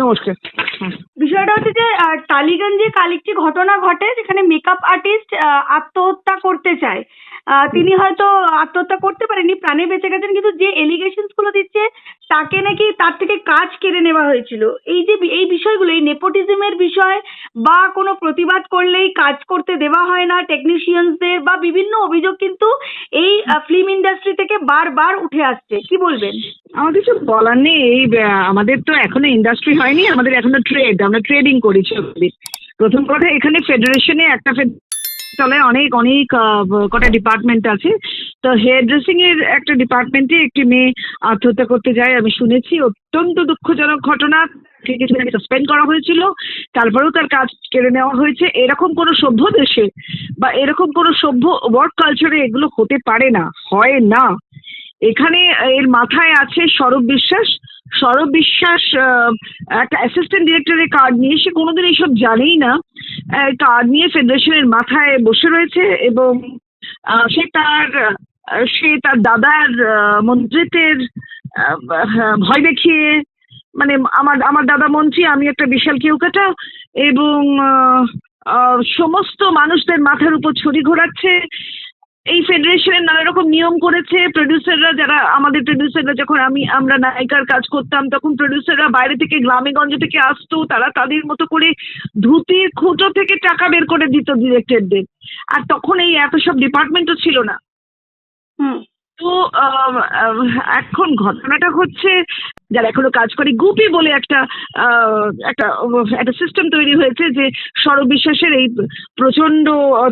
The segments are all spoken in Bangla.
নমস্কার। বিষয়টা হচ্ছে যে টালিগঞ্জে কাল একটি ঘটনা ঘটে যেখানে মেকআপ আর্টিস্ট আত্মহত্যা করতে চায়। তিনি হয়তো আত্মহত্যা করতে পারেনি প্রাণে বেঁচে গেছেন, কিন্তু যে এলিগেশনসগুলো দিচ্ছে, তাকে নাকি তার থেকে কাজ কেড়ে নেওয়া হয়েছিল। এই যে, এই বিষয়গুলো, এই নেপোটিজমের বিষয় বা কোনো প্রতিবাদ করলেই কাজ করতে দেওয়া হয় না টেকনিশিয়ানসদের বা বিভিন্ন অভিযোগ কিন্তু এই ফিল্ম ইন্ডাস্ট্রি থেকে বারবার উঠে আসছে। কি বলবেন? আমার কিছু বলার নেই, এই আমাদের তো এখনও ইন্ডাস্ট্রি হয়নি, আমাদের এখনও ট্রেড আমরা ট্রেডিং করি ছবি প্রথম কথা, এখানে ফেডারেশনে একটা তলায় অনেক অনেক কটা ডিপার্টমেন্ট আছে। তো হেয়ার ড্রেসিং এর একটা ডিপার্টমেন্টে একটি মেয়ে আত্মহত্যা করতে যায়, আমি শুনেছি। অত্যন্ত দুঃখজনক ঘটনা। কিছুদিন সাসপেন্ড করা হয়েছিল। তারপরেও তার কাজ কেড়ে নেওয়া হয়েছে। এরকম কোনো সভ্য দেশে বা এরকম কোনো সভ্য ওয়ার্ক কালচারে এগুলো হতে পারে না, হয় না। এখানে এর মাথায় আছে সৌরভ বিশ্বাস। সৌরভ বিশ্বাস একটা অ্যাসিস্ট্যান্ট ডিরেক্টরের কার্ড নিয়ে, সে কোনোদিন এইসব জানেই না। কার্ড নিয়ে ফেডারেশনের মাথায় বসে রয়েছে এবং সে তার সে তার দাদার মন্ত্রিত্বের ভয় দেখিয়ে মানে আমার আমার দাদা মন্ত্রী, আমি একটা বিশাল কেউকাটা এবং সমস্ত মানুষদের মাথার উপর ছড়ি ঘোরাচ্ছে। এই ফেডারেশনের নানা রকম নিয়ম করেছে। প্রডিউসাররা যারা, আমাদের প্রডিউসাররা যখন আমি, আমরা নায়িকার কাজ করতাম, তখন প্রডিউসাররা বাইরে থেকে গ্রামে গঞ্জে থেকে আসতো, তারা তাদের মতো করে ধুতির খুঁটো থেকে টাকা বের করে দিত ডিরেক্টরদের আর তখন এই এত সব ডিপার্টমেন্টও ছিল না। হুম। তো এখন ঘটনাটা হচ্ছে যারা এখনও কাজ করে, গুপি বলে একটা একটা একটা সিস্টেম তৈরি হয়েছে যে সৌরভ বিশ্বাসের এই প্রচণ্ড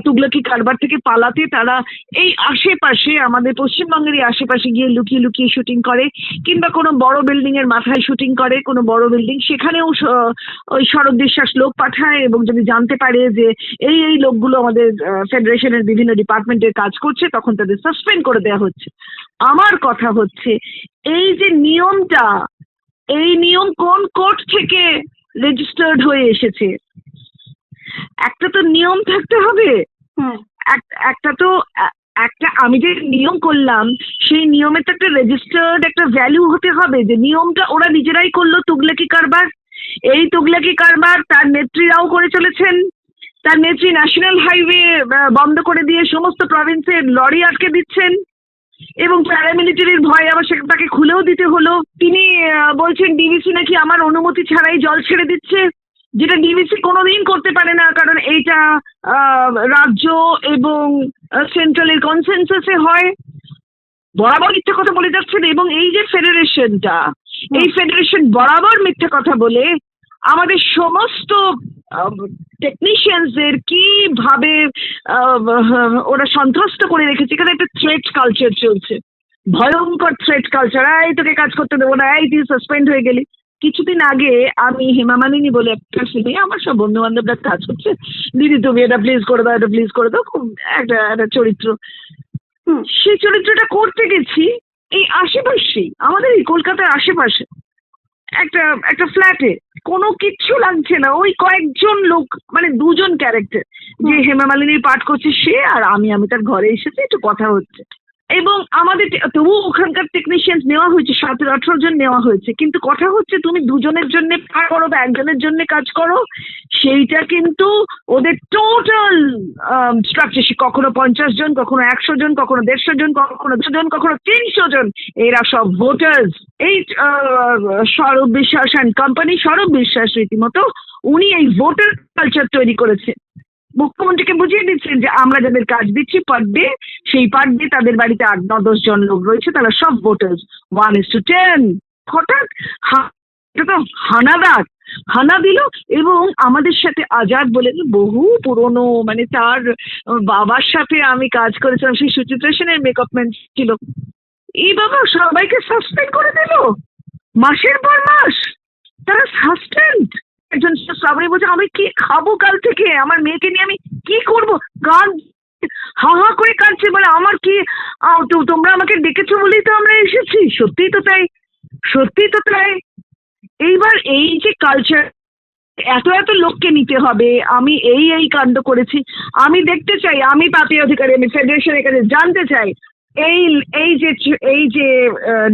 তুগলকি কারবার থেকে পালাতে তারা এই আশেপাশে, আমাদের পশ্চিমবঙ্গের এই আশেপাশে গিয়ে লুকিয়ে লুকিয়ে শুটিং করে, কিংবা কোনো বড় বিল্ডিং এর মাথায় শুটিং করে, কোনো বড় বিল্ডিং সেখানেও ওই সৌরভ বিশ্বাস লোক পাঠায় এবং যদি জানতে পারে যে এই এই লোকগুলো আমাদের ফেডারেশনের বিভিন্ন ডিপার্টমেন্টের কাজ করছে, তখন তাদের সাসপেন্ড করে দেওয়া হচ্ছে। আমার কথা হচ্ছে এই যে নিয়মটা এই নিয়ম কোন কোর্ট থেকে রেজিস্টার্ড হয়ে এসেছে? একটা তো নিয়ম থাকতে হবে। এক- একটা তো একটা আমি যে নিয়ম করলাম সেই নিয়মের তো একটা রেজিস্টার্ড একটা ভ্যালু হতে হবে যে নিয়মটা ওরা নিজেরাই করল তুগলাকি কারবার। এই তুগলাকি কারবার তার নেত্রীরাও করে চলেছেন। তার নেত্রী ন্যাশনাল হাইওয়ে বন্ধ করে দিয়ে সমস্ত প্রভিন্সের লরি আটকে দিচ্ছেন। এবং প্যারামিলিটারির ভয় আবার সেটা তাকে খুলেও দিতে হলো। তিনি বলছেন ডিভিসি নাকি আমার অনুমতি ছাড়াই জল ছেড়ে দিচ্ছে যেটা ডিভিসি কোনোদিন করতে পারে না কারণ এইটা রাজ্য এবং সেন্ট্রালের কনসেনসাসে হয়। বরাবর মিথ্যা কথা বলে যাচ্ছেন এবং এই যে ফেডারেশনটা এই ফেডারেশন বরাবর মিথ্যা কথা বলে আমাদের সমস্ত টেকনিশিয়ানসদের কীভাবে ওরা সন্ত্রস্ত করে রেখেছে? এখানে একটা থ্রেট কালচার চলছে। ভয়ঙ্কর থ্রেট কালচার এই তোকে কাজ করতে দেবো না। এই তুই সাসপেন্ড হয়ে গেলি। কিছুদিন আগে আমি হেমা মালিনী বলে একটা সিনে আমার সব বন্ধু বান্ধবরা কাজ করছে। দিদি তুমি এটা প্লিজ করে দাও এটা প্লিজ করে দাও। খুব একটা একটা চরিত্র। হুম। সেই চরিত্রটা করতে গেছি এই আশেপাশেই আমাদের এই কলকাতার আশেপাশে। একটা একটা ফ্ল্যাটে কোনো কিচ্ছু লাগছে না। ওই কয়েকজন লোক মানে দুজন ক্যারেক্টার যে হেমা মালিনীর পাঠ করছে সে আর আমি আমি তার ঘরে এসেছি একটু কথা হচ্ছে। এবং আমাদের তবুও ওখানকার টেকনিশিয়ান নেওয়া হয়েছে সতেরো আঠারো জন নেওয়া হয়েছে। কিন্তু কথা হচ্ছে, তুমি দুজনের জন্য কাজ করো বা একজনের জন্য কাজ করো, সেইটা কিন্তু ওদের টোটাল স্ট্রাকচার সে কখনো পঞ্চাশ জন, কখনো একশো জন, কখনো দেড়শো জন, কখনো দুশো জন, কখনো তিনশো জন। এরা সব ভোটার্স এই সৌরভ বিশ্বাস অ্যান্ড কোম্পানি সৌরভ বিশ্বাস রীতিমতো, উনি এই ভোটার কালচার তৈরি করেছে। মুখ্যমন্ত্রীকে বুঝিয়ে দিচ্ছেন যে আমরা যাদের কাজ দিচ্ছি পার ডে সেই পার ডে তাদের বাড়িতে আট ন দশ জন লোক রয়েছে, তারা সব voters one is two ten হঠাৎ এটা তো হানাদার। হানা দিল এবং আমাদের সাথে আজাদ বলে বহু পুরনো মানে তার বাবার সাথে আমি কাজ করেছিলাম, সেই সুচিত্রা সেনের মেকআপ ম্যান ছিল। এই বাবা সবাইকে সাসপেন্ড করে দিল। মাসের পর মাস তারা সাসপেন্ড একজন শ্রাবণী বলছে, আমি কি খাব কাল থেকে? আমার মেয়েকে নিয়ে আমি কি করব? কান হা হা করে কাঁদছে বলে, আমার কি তোমরা আমাকে ডেকেছো বলেই তো আমরা এসেছি। সত্যিই তো তাই, সত্যিই তো তাই। এইবার এই যে কালচার এত এত লোককে নিতে হবে। আমি এই এই কাণ্ড করেছি। আমি দেখতে চাই, আমি পাতি অধিকারী, আমি ফেডারেশনের কাছে জানতে চাই। এই এই যে এই যে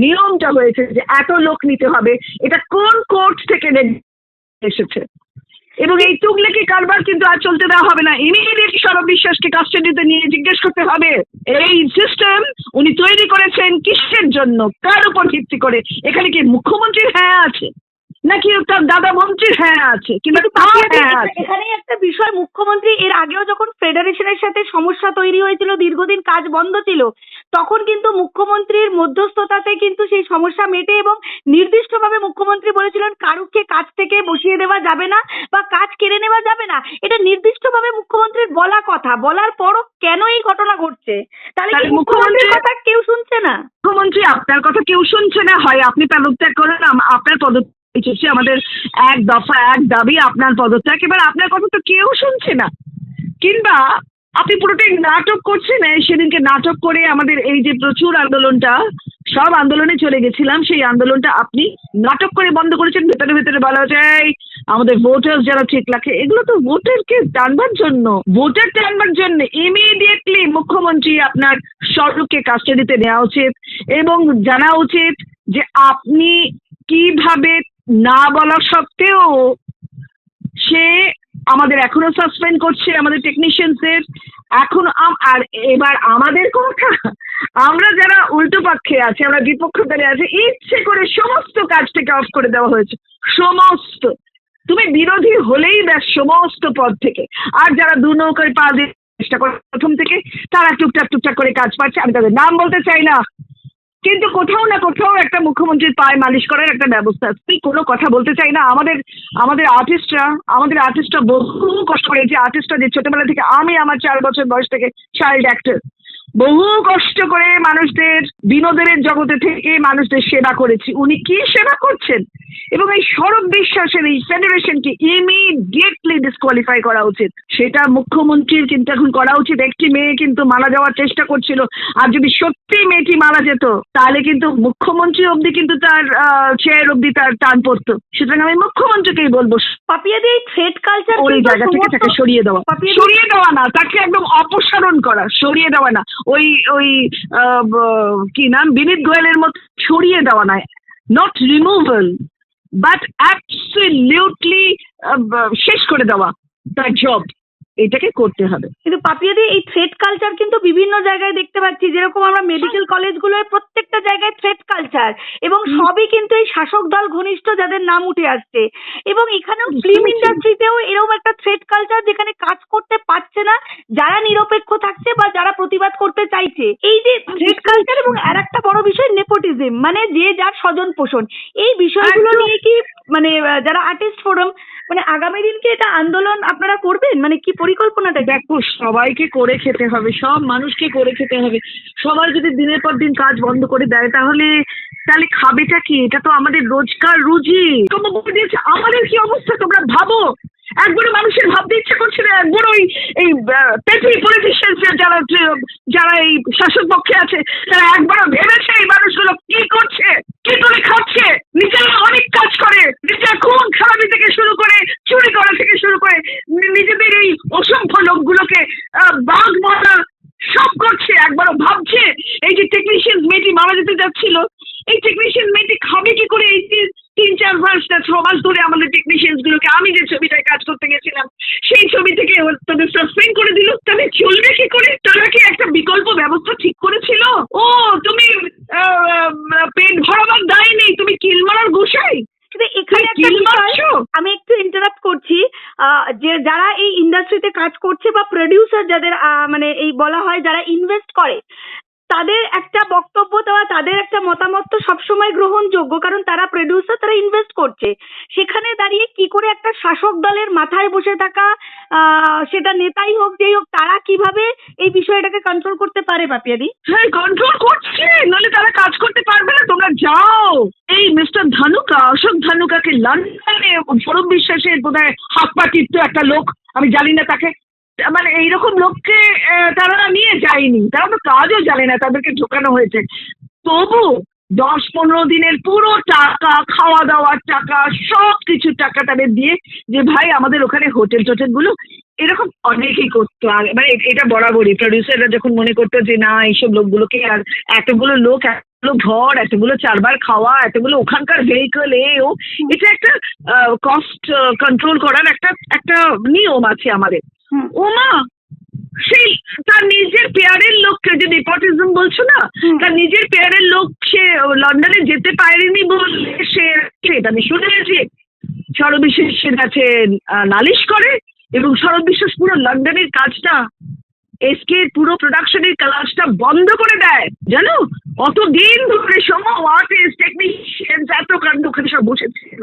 নিয়মটা হয়েছে যে এত লোক নিতে হবে, এটা কোন কোর্ট থেকে এসেছে। এবং এই তুগলেকি কারবার কিন্তু আর চলতে দেওয়া হবে না। ইমিডিয়েটলি সৌরভ বিশ্বাসকে কাস্টাডিতে নিয়ে জিজ্ঞেস করতে হবে, এই সিস্টেম উনি তৈরি করেছেন কিসের জন্য? কার উপর ভিত্তি করে? এখানে কি মুখ্যমন্ত্রীর হ্যাঁ আছে? নাকি তার দাদা মন্ত্রীর হ্যাঁ আছে। কিন্তু হ্যাঁ এখানেই একটা বিষয় মুখ্যমন্ত্রী এর আগেও যখন ফেডারেশনের সাথে সমস্যা তৈরি হয়েছিল দীর্ঘদিন কাজ বন্ধ ছিল তখন কিন্তু মুখ্যমন্ত্রীর মধ্যস্থতাতে কিন্তু সেই সমস্যা মেটে এবং নির্দিষ্টভাবে মুখ্যমন্ত্রী বলেছিলেন কারুকে কাজ থেকে বসিয়ে দেওয়া যাবে না বা কাজ কেড়ে নেওয়া যাবে না। এটা নির্দিষ্টভাবে মুখ্যমন্ত্রীর বলা কথা। বলার পরও কেন এই ঘটনা ঘটছে? তাহলে মুখ্যমন্ত্রীর মুখ্যমন্ত্রী- কথা কেউ শুনছে না? মুখ্যমন্ত্রী আপনার কথা কেউ শুনছে না। হয় আপনি পদত্যাগ করেন আপনার পদত্যাগ হচ্ছে আমাদের এক দফা, এক দাবি আপনার পদত্যাগ। এবার আপনার কথা তো কেউ শুনছে না। কিংবা আপনি পুরোটাই নাটক করছেন সেদিনকে নাটক করে আমাদের এই যে প্রচুর আন্দোলনটা, সব আন্দোলনে চলে গেছিলাম, সেই আন্দোলনটা আপনি নাটক করে বন্ধ করেছেন, ভেতরে ভেতরে বলা যায় আমাদের ভোটার যারা ঠিক রাখে, এগুলো তো ভোটারকে টানবার জন্য ভোটার টানবার জন্য ইমিডিয়েটলি মুখ্যমন্ত্রী আপনার সড়ককে কাস্টাডিতে নেওয়া উচিত এবং জানা উচিত যে আপনি কীভাবে না বলা সত্ত্বেও সে আমাদের এখনও সাসপেন্ড করছে, আমাদের টেকনিশিয়ানসদের এখন আর এবার আমাদের কথা, আমরা যারা উল্টো পক্ষে আছে, আমরা বিপক্ষ দলে আছে, ইচ্ছে করে সমস্ত কাজটাকে অফ করে দেওয়া হয়েছে। সমস্ত। তুমি বিরোধী হলেই ব্যাস সমস্ত পদ থেকে। আর যারা দু নৌকায় পা দিয়ে চেষ্টা করে প্রথম থেকে, তারা টুকটাক টুকটাক করে কাজ পাচ্ছে। আমি তাদের নাম বলতে চাই না। কিন্তু কোথাও না কোথাও একটা মুখ্যমন্ত্রীর পায়ে মালিশ করার একটা ব্যবস্থা আছে। তুই কোনো কথা বলতে চাই না আমাদের আমাদের আর্টিস্টরা আমাদের আর্টিস্টরা বহু কষ্ট করে যে আর্টিস্টরা যে ছোটবেলা থেকে আমি আমার চার বছর বয়স থেকে চাইল্ড অ্যাক্টর বহু কষ্ট করে মানুষদের বিনোদনের জগতে থেকে মানুষদের সেবা করেছি। উনি কি সেবা করছেন? এবং এই সৌরভ বিশ্বাসের এই ফেডারেশনকে ইমিডিয়েটলি ডিসকোয়ালিফাই করা উচিত। সেটা মুখ্যমন্ত্রীর কিন্তু এখন করা উচিত। একটি মেয়ে কিন্তু মারা যাওয়ার চেষ্টা করছিল। আর যদি সত্যি মেয়েটি মারা যেত তাহলে কিন্তু মুখ্যমন্ত্রী অব্দি কিন্তু তার চেয়ার অব্দি তার টান পড়তো। সুতরাং আমি মুখ্যমন্ত্রীকেই বলব পাপিয়াদি এই থ্রেড কালচার ওই জায়গা থেকে তাকে সরিয়ে দেওয়া। সরিয়ে দেওয়া না তাকে একদম অপসারণ করা সরিয়ে দেওয়া না। ওই ওই কি নাম? বিনীত গোয়েলের মতো ছড়িয়ে দেওয়া নাই। নট রিমুভাল বাট অ্যাবসলিউটলি শেষ করে দেওয়া দ্য জব এটাকে করতে হবে। কিন্তু পাপিয়াদি এই থ্রেড কালচার কিন্তু বিভিন্ন জায়গায় দেখতে পাচ্ছি। যেরকম আমরা মেডিকেল কলেজগুলোয় প্রত্যেকটা জায়গায় থ্রেড কালচার এবং সবই কিন্তু এই শাসক দল ঘনিষ্ঠ যাদের নাম উঠে আসছে। এবং এখানেও ফিল্ম ইন্ডাস্ট্রিতেও এরকম একটা থ্রেড কালচার যেখানে কাজ করতে পারছে না যারা নিরপেক্ষ থাকছে বা যারা প্রতিবাদ করতে চাইছে। এই যে থ্রেড কালচার এবং আর একটা বড় বিষয় নেপোটিজম মানে যে যার স্বজন পোষণ। এই বিষয়গুলো নিয়ে কি মানে যারা আর্টিস্ট ফোরাম মানে আগামী দিন কি এটা আন্দোলন আপনারা করবেন? মানে কি পরিকল্পনাটা? দেখো, সবাইকে করে খেতে হবে, সব মানুষকে করে খেতে হবে। সবাই যদি দিনের পর দিন কাজ বন্ধ করে দেয়, তাহলে তাহলে খাবেটা কি? এটা তো আমাদের রোজকার রুজি। তোমাকে বলে দিয়েছে, আমাদের কি অবস্থা? তোমরা ভাবো। একবারও মানুষের ভাবতে ইচ্ছে করছে না একবার ওই, এই পেটি পলিটিশিয়ান যারা যারা এই শাসক পক্ষে আছে, তারা একবারও ভেবেছে এই মানুষগুলো কি করছে, কি করে খাচ্ছে, নিজেরা অনেক কাজ করে, নিজের খুন খারাপি থেকে শুরু করে, চুরি করা থেকে শুরু করে নিজেদের এই অসংখ্য লোকগুলোকে বাঘ মারা সব করছে, একবারও ভাবছে, এই যে টেকনিশিয়ান মেয়েটি মারা যেতে যাচ্ছিল এই টেকনিশিয়ান মেয়েটি খাবে কি করে এই যে তিন চার মাস না ছ মাস ধরে আমাদের টেকনিশিয়ানস গুলোকে আমি যে ছবিটায় কাজ করতে গেছিলাম সেই ছবি থেকে ও তাদের সাসপেন্ড করে দিল তাহলে চলবে কি করে তারা কি একটা বিকল্প ব্যবস্থা ঠিক করেছিল ও তুমি আহ, আহ, পেট ভরাবার দায় নেই তুমি কিল মারার গোসাই কিন্তু এখানে একটা কিল বিষয় মারছো আমি একটু ইন্টারাপ্ট করছি আহ, যে যারা এই ইন্ডাস্ট্রিতে কাজ করছে বা প্রডিউসার যাদের মানে এই বলা হয় যারা ইনভেস্ট করে তাদের একটা বক্তব্য দেওয়া, তাদের একটা মতামত তো সবসময় গ্রহণযোগ্য, কারণ তারা প্রডিউসার তারা ইনভেস্ট করছে। সেখানে দাঁড়িয়ে কি করে একটা শাসক দলের মাথায় বসে থাকা সেটা নেতাই হোক, যেই হোক, তারা কীভাবে এই বিষয়টাকে কন্ট্রোল করতে পারে পাপিয়াদি? হ্যাঁ কন্ট্রোল করছে। নলে তারা কাজ করতে পারবে না। তোমরা যাও। এই মিস্টার ধানুকা, অশোক ধানুকাকে লন্ডনে সৌরভ বিশ্বাসের বোধ হয় হাত পা একটা লোক। আমি জানি না তাকে। মানে এইরকম লোককে তারা নিয়ে যায়নি। তারা তো কাজও জানে না, তাদেরকে ঢোকানো হয়েছে। তবু দশ পনেরো দিনের পুরো টাকা খাওয়া দাওয়ার টাকা সব কিছু টাকা তাদের দিয়ে যে, ভাই, আমাদের ওখানে হোটেল টোটেলগুলো এরকম অনেকেই করতো। মানে এটা বরাবরই। প্রডিউসাররা যখন মনে করতো যে, না, এইসব লোকগুলোকে আর এতগুলো লোক, এতগুলো ঘর, এতগুলো চারবার খাওয়া, এতগুলো ওখানকার ভেহিকল এ, ও, এটা একটা কস্ট কন্ট্রোল করার একটা একটা নিয়ম আছে আমাদের। হুম। ও মা সেই তার নিজের পেয়ারের লোককে যে নেপোটিজম বলছো না। তার নিজের পেয়ারের লোক সে লন্ডনে যেতে পারেনি বলে সে এটা আমি শুনেছি সরবিশেষ সে কাছে নালিশ করে এবং সরবিশ্বাস পুরো লন্ডনের কাজটা এসকে পুরো প্রোডাকশনের কাজটা বন্ধ করে দেয় জানো অত দিন ধরে সময় আর্টিস্ট টেকনিশিয়ান এত কাণ্ড ওখানে সব বসেছিল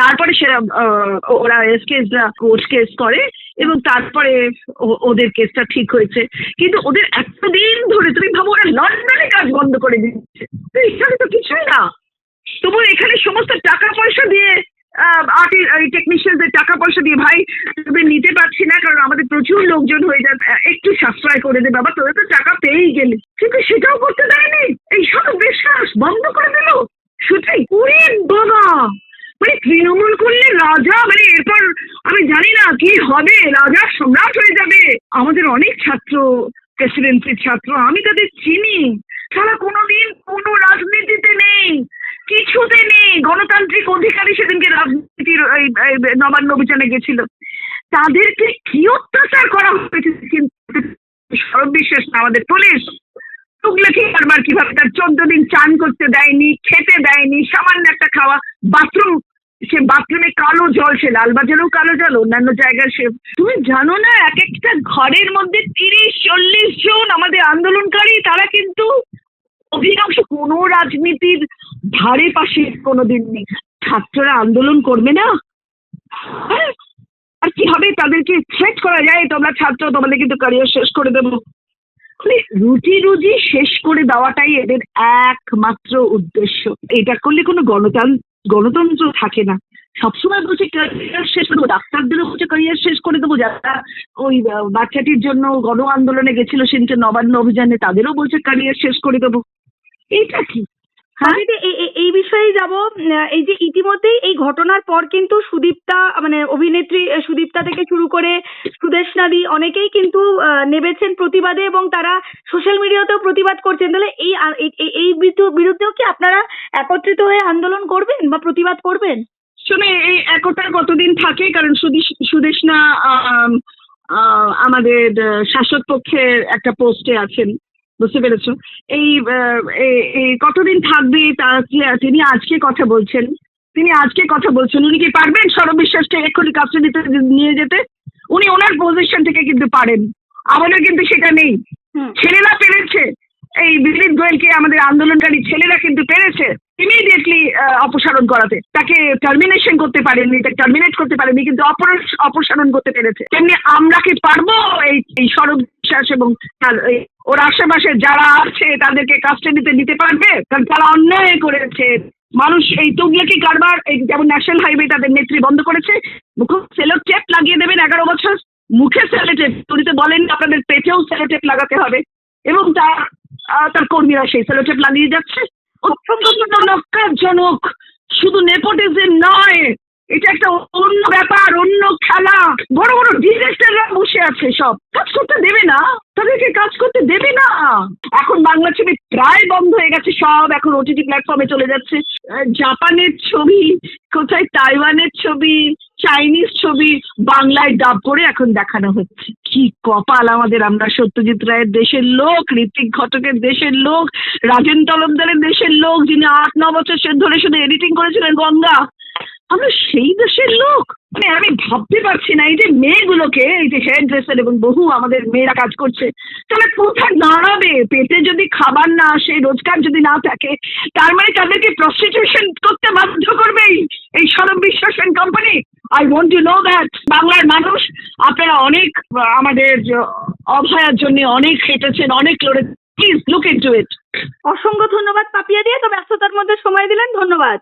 তারপরে আহ, ওরা এসকে কোর্ট কেস করে এবং তারপরে ওদের কেসটা ঠিক হয়েছে। কিন্তু ওদের এতদিন ধরে তুমি ভাবো ওরা লন্ডনে কাজ বন্ধ করে দিচ্ছে। এখানে তো কিছুই না। তবু এখানে সমস্ত টাকা পয়সা দিয়ে টেকনিশিয়ানদের টাকা পয়সা দিয়ে ভাই তুমি নিতে পারছি না কারণ আমাদের প্রচুর লোকজন হয়ে যায় একটু সাশ্রয় করে দে বাবা তোরা তো টাকা পেয়েই গেলি। কিন্তু সেটাও করতে দেয়নি। এই সব বিশ্বাস বন্ধ করে দিল। শুটিং ওরে বাবা। তৃণমূল করলে রাজা মানে এরপর আমি জানি না কি হবে, রাজা সম্রাট হয়ে যাবে। আমাদের অনেক ছাত্র প্রেসিডেন্সির ছাত্র, আমি তাদের চিনি। তারা কোনোদিন কোনো রাজনীতিতে নেই, কিছুতে নেই। গণতান্ত্রিক অধিকারী সেদিনকে রাজনীতির নবান্ন অভিযানে গেছিল। তাদেরকে কি অত্যাচার করা হয়েছে? সরব বিশ্বাস না, আমাদের পুলিশ। তুগলেখি কারবার কীভাবে? তার চোদ্দ দিন চান করতে দেয়নি, খেতে দেয়নি, সামান্য একটা খাওয়া, বাথরুম সে বাথরুমে কালো জল, সে লালবাজারেও কালো জল, অন্যান্য জায়গায় সে তুমি জানো না এক একটা ঘরের মধ্যে তিরিশ, চল্লিশ জন আমাদের আন্দোলনকারী, তারা কিন্তু অধিকাংশ কোনো রাজনীতির ধারে পাশে কোনোদিন নেই। ছাত্ররা আন্দোলন করবে না? হ্যাঁ? আর কি হবে? তাদেরকে থ্রেট করা যায়? তোমরা ছাত্র, তোমাদের কিন্তু ক্যারিয়ার শেষ করে দেবো। মানে রুটি রুজি শেষ করে দেওয়াটাই এদের একমাত্র উদ্দেশ্য। এটা করলে কোনো গণতন্ত্র গণতন্ত্র থাকে না। সবসময় বলছে ক্যারিয়ার শেষ করে দেবো, ডাক্তারদেরও বলছে ক্যারিয়ার শেষ করে দেবো। যারা ওই বাচ্চাটির জন্য গণ আন্দোলনে গেছিল, সেদিনকে নবান্ন অভিযানে তাদেরও বলছে ক্যারিয়ার শেষ করে দেবো। এইটা কি? দিদি এই- এই- এই বিষয়ে যাব এই যে ইতিমধ্যেই এই ঘটনার পর কিন্তু সুদীপ্তা মানে অভিনেত্রী সুদীপ্তা থেকে শুরু করে সুদেশনাদি অনেকেই কিন্তু আহ, নেমেছেন প্রতিবাদে এবং তারা সোশ্যাল মিডিয়াতেও প্রতিবাদ করছেন। তাহলে এই এই- এই- এই বিরুদ্ধে- বিরুদ্ধেও কি আপনারা একত্রিত হয়ে আন্দোলন করবেন বা প্রতিবাদ করবেন? শুনে এই একতা কতদিন থাকে? কারণ সুদেশ সুদেশনা আমাদের শাসক পক্ষের একটা পোস্টে আছেন। বুঝতে পেরেছ? এই কতদিন থাকবে তা কি- তিনি আজকে কথা বলছেন? তিনি আজকে কথা বলছেন। উনি কি পারবেন সরব বিশ্বাসকে এক্ষুনি নিতে নিয়ে যেতে? উনি ওনার পজিশন থেকে কিন্তু পারেন। আমাদের কিন্তু সেটা নেই। ছেলেরা পেরেছে। এই বিনীত গোয়েলকে আমাদের আন্দোলনকারী ছেলেরা কিন্তু পেরেছে। ইমিডিয়েটলি অপসারণ করাতে। তাকে টার্মিনেশন করতে পারেনি তাকে টার্মিনেট করতে পারেনি কিন্তু অপসারণ করতে পেরেছে। তেমনি আমরা কি পারব এই এই সরব বিশ্বাস এবং ওর আশেপাশে যারা আছে, তাদেরকে কাস্টাডিতে নিতে পারবে? কারণ তারা অন্যায় করেছে। মানুষ এই তুগলেকি কারবার, এই যেমন ন্যাশনাল হাইওয়ে তাদের নেত্রী বন্ধ করেছে, মুখ সেলো টেপ লাগিয়ে দেবেন এগারো বছর, মুখে সেলোটেপ উনি তো বলেন আপনাদের পেটেও সেলোটেপ লাগাতে হবে। এবং তার তার কর্মীরা সেই সেলোটেপ লাগিয়ে যাচ্ছে। অত্যন্ত শুধু নেপোটিজম নয়, এটা একটা অন্য ব্যাপার, অন্য খেলা। বড় বড় ডিরেক্টররা বসে আছে সব। কাজ করতে দেবে না, তাদেরকে কাজ করতে দেবে না। এখন বাংলা ছবি প্রায় বন্ধ হয়ে গেছে সব, এখন ওটিটি প্ল্যাটফর্মে চলে যাচ্ছে। জাপানের ছবি, কোথায় তাইওয়ানের ছবি, চাইনিজ ছবি, বাংলায় ডাব করে এখন দেখানো হচ্ছে। কি কপাল আমাদের। আমরা সত্যজিৎ রায়ের দেশের লোক ঋত্বিক ঘটকের দেশের লোক, রাজেন তলবদারের দেশের লোক, যিনি আট, ন বছর ধরে শুধু এডিটিং করেছিলেন গঙ্গা। আমরা সেই দেশের লোক। মানে আমি ভাবতে পারছি না, এই যে মেয়েগুলোকে, এই যে হেয়ার ড্রেসার এবং বহু আমাদের মেয়েরা কাজ করছে তাহলে কোথায় দাঁড়াবে? পেটে যদি খাবার না আসে, রোজগার যদি না থাকে, তার মানে তাদেরকে প্রস্টিটিউশন করতে বাধ্য করবেই এই সরব বিশ্বাস company I want to know that বাংলার মানুষ আপনারা অনেক আমাদের অভয়ার জন্য অনেক হেঁটেছেন, অনেক লড়ে please look into it অসংখ্য ধন্যবাদ পাপিয়া দিয়ে তো ব্যস্ততার মধ্যে সময় দিলেন, ধন্যবাদ।